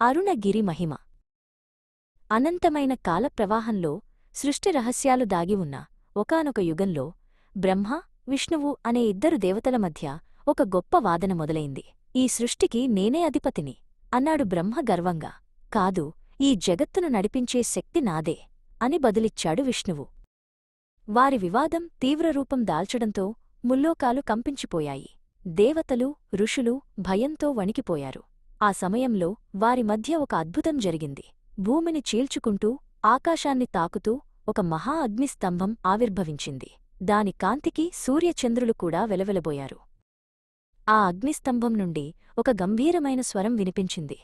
అరుణగిరి మహిమ. అనంతమైన కాలప్రవాహంలో సృష్టి రహస్యాలు దాగి ఉన్న ఒకానొక యుగంలో బ్రహ్మ విష్ణువు అనే ఇద్దరు దేవతల మధ్య ఒక గొప్ప వాదన మొదలైంది. ఈ సృష్టికి నేనే అధిపతిని అన్నాడు బ్రహ్మ గర్వంగా. కాదు ఈ జగత్తును నడిపించే శక్తి నాదే అని బదులిచ్చాడు విష్ణువు. వారి వివాదం తీవ్రరూపం దాల్చడంతో ముల్లోకాలు కంపించిపోయాయి. దేవతలు ఋషులు భయంతో వణికిపోయారు. ఆ సమయంలో వారి మధ్య ఒక అద్భుతం జరిగింది. భూమిని చీల్చుకుంటూ ఆకాశాన్ని తాకుతూ ఒక మహా అగ్నిస్తంభం ఆవిర్భవించింది. దాని కాంతికి సూర్యచంద్రులు కూడా వెలవెలబోయారు. ఆ అగ్నిస్తంభం నుండి ఒక గంభీరమైన స్వరం వినిపించింది.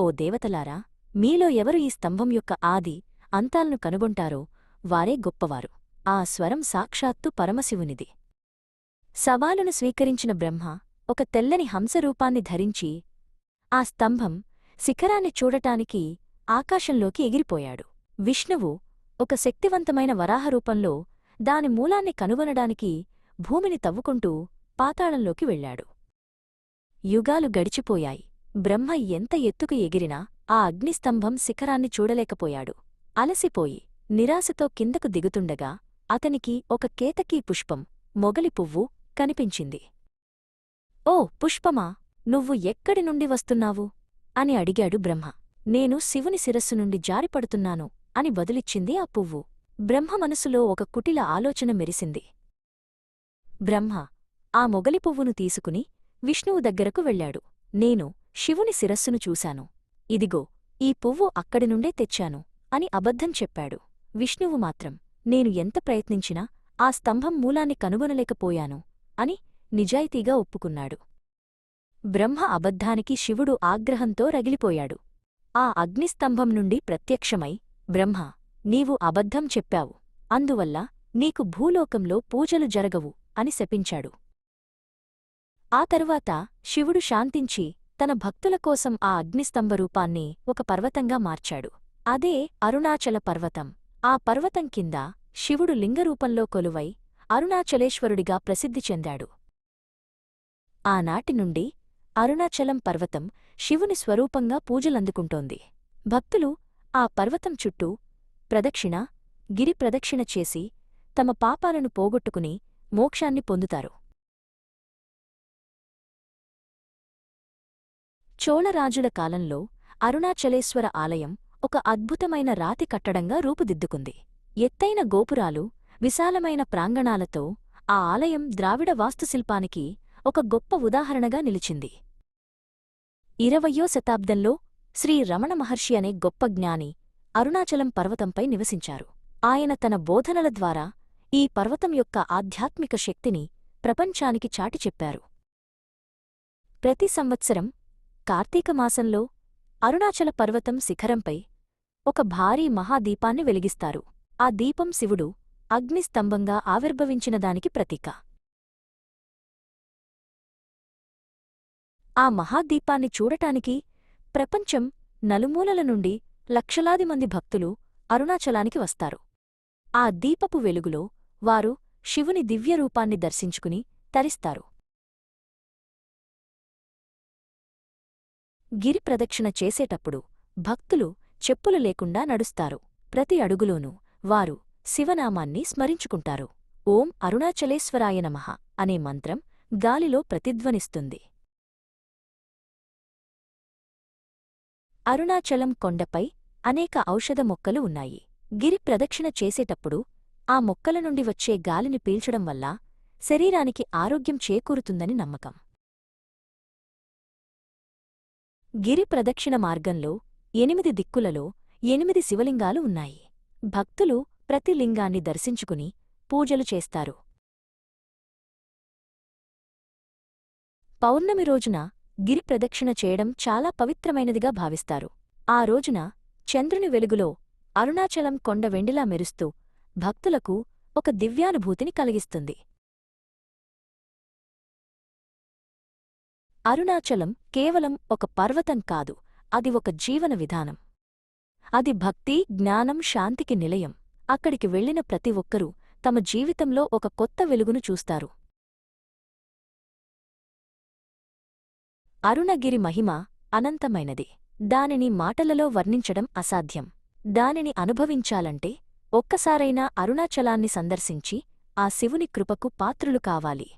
ఓ దేవతలారా మీలో ఎవరు ఈ స్తంభం యొక్క ఆది అంతాలను కనుగొంటారో వారే గొప్పవారు. ఆ స్వరం సాక్షాత్తు పరమశివునిది. సవాలును స్వీకరించిన బ్రహ్మ ఒక తెల్లని హంసరూపాన్ని ధరించి ఆ స్తంభం శిఖరాన్ని చూడటానికి ఆకాశంలోకి ఎగిరిపోయాడు. విష్ణువు ఒక శక్తివంతమైన వరాహరూపంలో దాని మూలాన్ని కనుగొనడానికి భూమిని తవ్వుకుంటూ పాతాళంలోకి వెళ్ళాడు. యుగాలు గడిచిపోయాయి. బ్రహ్మ ఎంత ఎత్తుకు ఎగిరినా ఆ అగ్నిస్తంభం శిఖరాన్ని చూడలేకపోయాడు. అలసిపోయి నిరాశతో కిందకు దిగుతుండగా అతనికి ఒక కేతకీ పుష్పం మొగలి పువ్వు కనిపించింది. ఓ పుష్పమా? నువ్వు ఎక్కడి నుండి వస్తున్నావు? అని అడిగాడు బ్రహ్మ. నేను శివుని శిరస్సు నుండి జారిపడుతున్నాను అని బదులిచ్చింది ఆ పువ్వు. బ్రహ్మ మనసులో ఒక కుటిల ఆలోచన మెరిసింది. బ్రహ్మ ఆ మొగలి పువ్వును తీసుకుని విష్ణువు దగ్గరకు వెళ్ళాడు. నేను శివుని శిరస్సును చూశాను. ఇదిగో ఈ పువ్వు అక్కడి నుండే తెచ్చాను అని అబద్ధం చెప్పాడు. విష్ణువు మాత్రం నేను ఎంత ప్రయత్నించినా ఆ స్తంభం మూలాన్ని కనుగొనలేకపోయాను అని నిజాయితీగా ఒప్పుకున్నాడు. బ్రహ్మ అబద్ధానికి శివుడు ఆగ్రహంతో రగిలిపోయాడు. ఆ అగ్నిస్తంభం నుండి ప్రత్యక్షమై బ్రహ్మ నీవు అబద్ధం చెప్పావు. అందువల్ల నీకు భూలోకంలో పూజలు జరగవు అని శపించాడు. ఆ తరువాత శివుడు శాంతించి తన భక్తుల కోసం ఆ అగ్నిస్తంభరూపాన్ని ఒక పర్వతంగా మార్చాడు. అదే అరుణాచల పర్వతం. ఆ పర్వతం కింద శివుడు లింగరూపంలో కొలువై అరుణాచలేశ్వరుడిగా ప్రసిద్ధి చెందాడు. ఆనాటి నుండి అరుణాచలం పర్వతం శివుని స్వరూపంగా పూజలందుకుంటోంది. భక్తులు ఆ పర్వతం చుట్టూ ప్రదక్షిణ గిరి ప్రదక్షిణ చేసి తమ పాపాలను పోగొట్టుకుని మోక్షాన్ని పొందుతారు. చోళరాజుల కాలంలో అరుణాచలేశ్వర ఆలయం ఒక అద్భుతమైన రాతి కట్టడంగా రూపుదిద్దుకుంది. ఎత్తైన గోపురాలు విశాలమైన ప్రాంగణాలతో ఆ ఆలయం ద్రావిడ వాస్తుశిల్పానికి ఒక గొప్ప ఉదాహరణగా నిలిచింది. ఇరవయ్యో శతాబ్దంలో శ్రీ రమణ మహర్షి అనే గొప్ప జ్ఞాని అరుణాచలం పర్వతంపై నివసించారు. ఆయన తన బోధనల ద్వారా ఈ పర్వతం యొక్క ఆధ్యాత్మిక శక్తిని ప్రపంచానికి చాటి చెప్పారు. ప్రతి సంవత్సరం కార్తీక మాసంలో అరుణాచల పర్వతం శిఖరంపై ఒక భారీ మహాదీపాన్ని వెలిగిస్తారు. ఆ దీపం శివుడు అగ్నిస్తంభంగా ఆవిర్భవించిన దానికి ప్రతీక. ఆ మహాదీపాన్ని చూడటానికి ప్రపంచం నలుమూలల నుండి లక్షలాది మంది భక్తులు అరుణాచలానికి వస్తారు. ఆ దీపపు వెలుగులో వారు శివుని దివ్యరూపాన్ని దర్శించుకుని తరిస్తారు. గిరి ప్రదక్షిణ చేసేటప్పుడు భక్తులు చెప్పులు లేకుండా నడుస్తారు. ప్రతి అడుగులోనూ వారు శివనామాన్ని స్మరించుకుంటారు. ఓం అరుణాచలేశ్వరాయ నమః అనే మంత్రం గాలిలో ప్రతిధ్వనిస్తుంది. అరుణాచలం కొండపై అనేక ఔషధ మొక్కలు ఉన్నాయి. గిరి ప్రదక్షిణ చేసేటప్పుడు ఆ మొక్కల నుండి వచ్చే గాలిని పీల్చడం వల్ల శరీరానికి ఆరోగ్యం చేకూరుతుందని నమ్మకం. గిరి ప్రదక్షిణ మార్గంలో ఎనిమిది దిక్కులలో ఎనిమిది శివలింగాలు ఉన్నాయి. భక్తులు ప్రతి లింగాన్ని దర్శించుకుని పూజలు చేస్తారు. పౌర్ణమి రోజున గిరి ప్రదక్షిణ చేయడం చాలా పవిత్రమైనదిగా భావిస్తారు. ఆ రోజున చంద్రుని వెలుగులో అరుణాచలం కొండ వెండిలా మెరుస్తూ భక్తులకు ఒక దివ్యానుభూతిని కలిగిస్తుంది. అరుణాచలం కేవలం ఒక పర్వతం కాదు అది ఒక జీవన విధానం. అది భక్తి జ్ఞానం శాంతికి నిలయం. అక్కడికి వెళ్ళిన ప్రతి ఒక్కరూ తమ జీవితంలో ఒక కొత్త వెలుగును చూస్తారు. అరుణగిరి మహిమ అనంతమైనది. దానిని మాటలలో వర్ణించడం అసాధ్యం. దానిని అనుభవించాలంటే ఒక్కసారైనా అరుణాచలాన్ని సందర్శించి ఆ శివుని కృపకు పాత్రులు కావాలి.